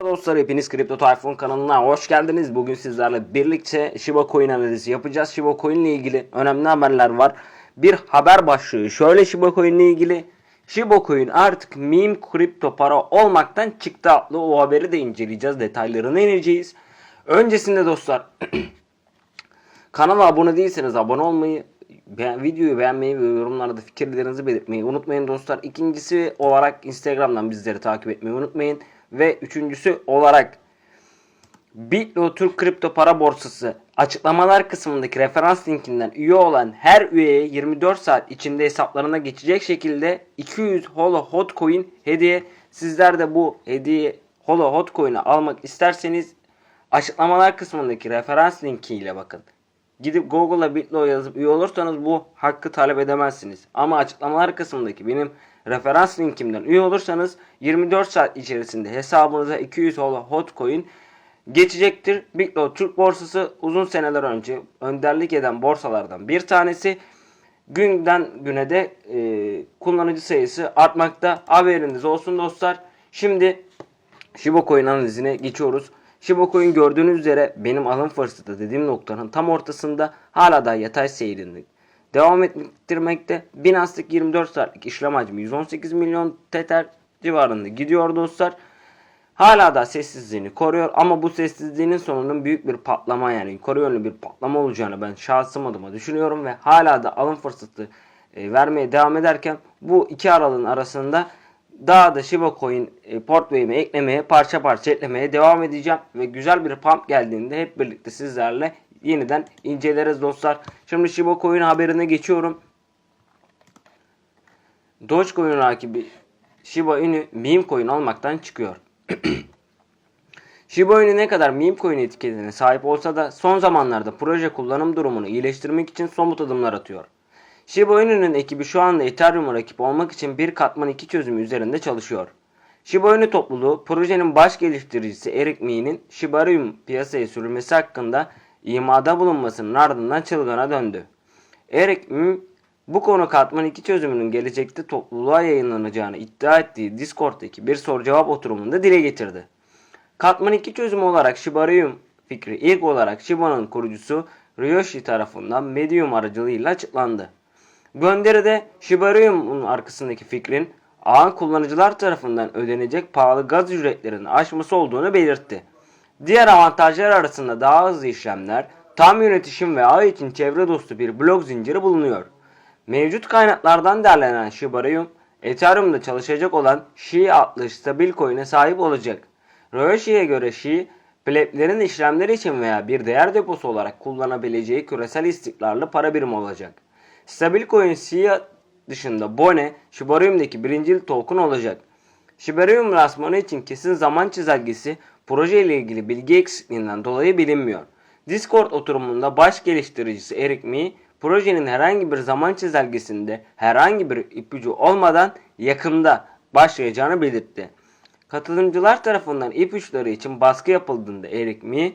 dostlar hepiniz Kripto Tayfun kanalına hoş geldiniz. Bugün sizlerle birlikte Shiba Coin analizi yapacağız. Shiba Coin ile ilgili önemli haberler var. Bir haber başlığı şöyle Shiba Coin ile ilgili. Shiba Coin artık meme kripto para olmaktan çıktı adlı o haberi de inceleyeceğiz. Detaylarına ineceğiz. Öncesinde dostlar Kanala abone değilseniz abone olmayı, beğen- videoyu beğenmeyi ve yorumlarda fikirlerinizi belirtmeyi unutmayın dostlar. İkincisi olarak Instagram'dan bizleri takip etmeyi unutmayın. Ve üçüncüsü olarak Bitlo Türk Kripto Para Borsası açıklamalar kısmındaki referans linkinden üye olan her üyeye 24 saat içinde hesaplarına geçecek şekilde 200 Holo Hot Coin hediye. Sizler de bu hediye Holo Hot Coin'i almak isterseniz açıklamalar kısmındaki referans linkiyle bakın. Gidip Google'a Bitlo yazıp üye olursanız bu hakkı talep edemezsiniz. Ama açıklamalar kısmındaki benim referans linkimden üye olursanız 24 saat içerisinde hesabınıza 200 Holo Hot Coin geçecektir. Bitlo Türk borsası uzun seneler önce önderlik eden borsalardan bir tanesi. Günden güne de e, kullanıcı sayısı artmakta. Haberiniz olsun dostlar. Şimdi Shiba Coin analizine geçiyoruz. Shiba Coin gördüğünüz üzere benim alım fırsatı dediğim noktanın tam ortasında hala da yatay seyrini devam ettirmekte. Binance'lik 24 saatlik işlem hacmi 118 milyon Tether civarında gidiyor dostlar. Hala da sessizliğini koruyor ama bu sessizliğinin sonunun büyük bir patlama yani yukarı yönlü bir patlama olacağını ben şahsım adıma düşünüyorum ve hala da alım fırsatı e, vermeye devam ederken bu iki aralığın arasında daha da Shiba Coin e, portföyüme eklemeye parça parça eklemeye devam edeceğim ve güzel bir pump geldiğinde hep birlikte sizlerle yeniden inceleriz dostlar. Şimdi Shiba Coin haberine geçiyorum. Dogecoin rakibi Shiba Inu meme coin olmaktan çıkıyor. Shiba Inu ne kadar meme coin etiketine sahip olsa da son zamanlarda proje kullanım durumunu iyileştirmek için somut adımlar atıyor. Shiba Inu'nun ekibi şu anda Ethereum'a rakip olmak için bir katman iki çözümü üzerinde çalışıyor. Shiba Inu topluluğu projenin baş geliştiricisi Eric Mee'nin Shiba Inu piyasaya sürülmesi hakkında imada bulunmasının ardından çılgına döndü. Eric Mee bu konu katman 2 çözümünün gelecekte topluluğa yayınlanacağını iddia ettiği Discord'daki bir soru cevap oturumunda dile getirdi. Katman 2 çözümü olarak Shiba Inu fikri ilk olarak Shiba'nın kurucusu Ryoshi tarafından Medium aracılığıyla açıklandı. Gönderide Shiba Inu'nun arkasındaki fikrin ağın kullanıcılar tarafından ödenecek pahalı gaz ücretlerini aşması olduğunu belirtti. Diğer avantajlar arasında daha hızlı işlemler, tam yönetişim ve ağ için çevre dostu bir blok zinciri bulunuyor. Mevcut kaynaklardan derlenen Shiba Inu, Ethereum'da çalışacak olan Shi adlı stabil coin'e sahip olacak. Ryoshi'ye göre Shi, pleblerin işlemleri için veya bir değer deposu olarak kullanabileceği küresel istikrarlı para birimi olacak. Stabil coin Shi dışında Bone, Shiba Inu'daki birincil token olacak. Shiba Inu rasmanı için kesin zaman çizelgesi proje ile ilgili bilgi eksikliğinden dolayı bilinmiyor. Discord oturumunda baş geliştiricisi Eric Mee, projenin herhangi bir zaman çizelgesinde herhangi bir ipucu olmadan yakında başlayacağını belirtti. Katılımcılar tarafından ipuçları için baskı yapıldığında Eric Mee,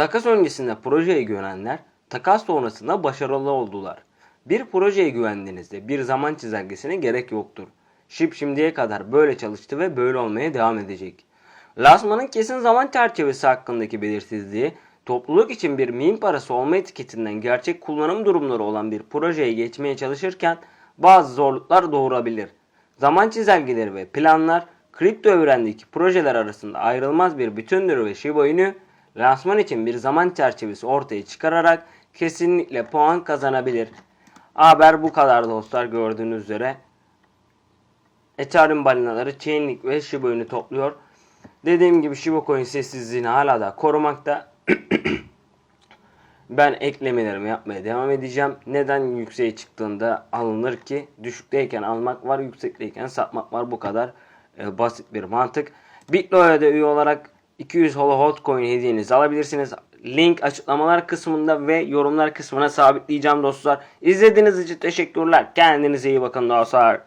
takas öncesinde projeye güvenenler takas sonrasında başarılı oldular. Bir projeye güvendiğinizde bir zaman çizelgesine gerek yoktur. Şip şimdiye kadar böyle çalıştı ve böyle olmaya devam edecek. Lasman'ın kesin zaman çerçevesi hakkındaki belirsizliği, topluluk için bir meme parası olma etiketinden gerçek kullanım durumları olan bir projeye geçmeye çalışırken bazı zorluklar doğurabilir. Zaman çizelgeleri ve planlar kripto evrendeki projeler arasında ayrılmaz bir bütündür ve Shiba Inu lansman için bir zaman çerçevesi ortaya çıkararak kesinlikle puan kazanabilir. Haber bu kadar dostlar gördüğünüz üzere. Ethereum balinaları Chainlink ve Shiba Inu topluyor. Dediğim gibi Shiba Coin sessizliğini hala da korumakta. ben eklemelerimi yapmaya devam edeceğim. Neden yükseğe çıktığında alınır ki? Düşükteyken almak var, yüksekteyken satmak var. Bu kadar e, basit bir mantık. Bitlo'ya da üye olarak 200 Holo Hot Coin hediyenizi alabilirsiniz. Link açıklamalar kısmında ve yorumlar kısmına sabitleyeceğim dostlar. İzlediğiniz için teşekkürler. Kendinize iyi bakın dostlar.